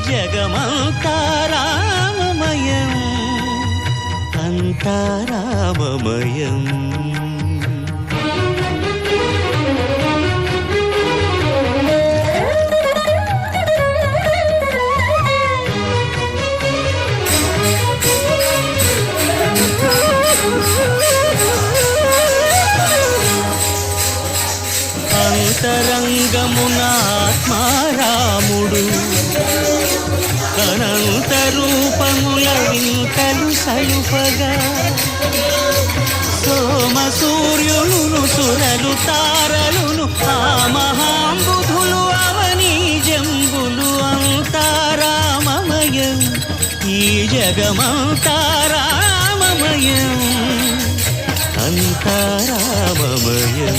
ఈ జగమంతారామమయం అంతారామమయం అంతరంగమున అనంత రూపముల వింతలు సలుపగా సోమ సూర్యులును సురలు తారలును ఆ మహాంబుధులు అవని జంబులు అంతారామమయం ఈ జగమంతారామమయం అంతారామమయం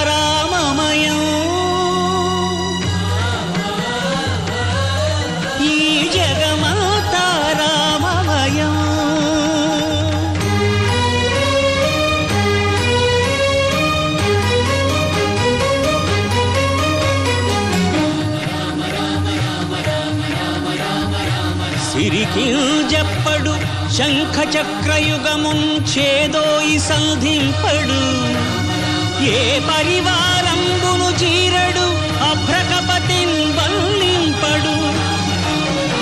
సిరికి చెప్పడు శంఖ చక్రయుగముంచేదోయి సంధింపడు. ఏ పరివారంబును చీరడు అభ్రకపతిన్ వల్లింపడు.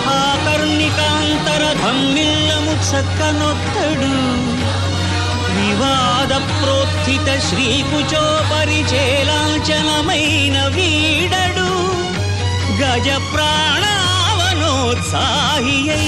ఆ కర్ణికాంతర ధమ్మిల్లము చక్కనొత్తడు. వివాద ప్రోత్థిత శ్రీకుచో పరిచేలాంచనమైన వీడడు. గజ மனோத்சாகியை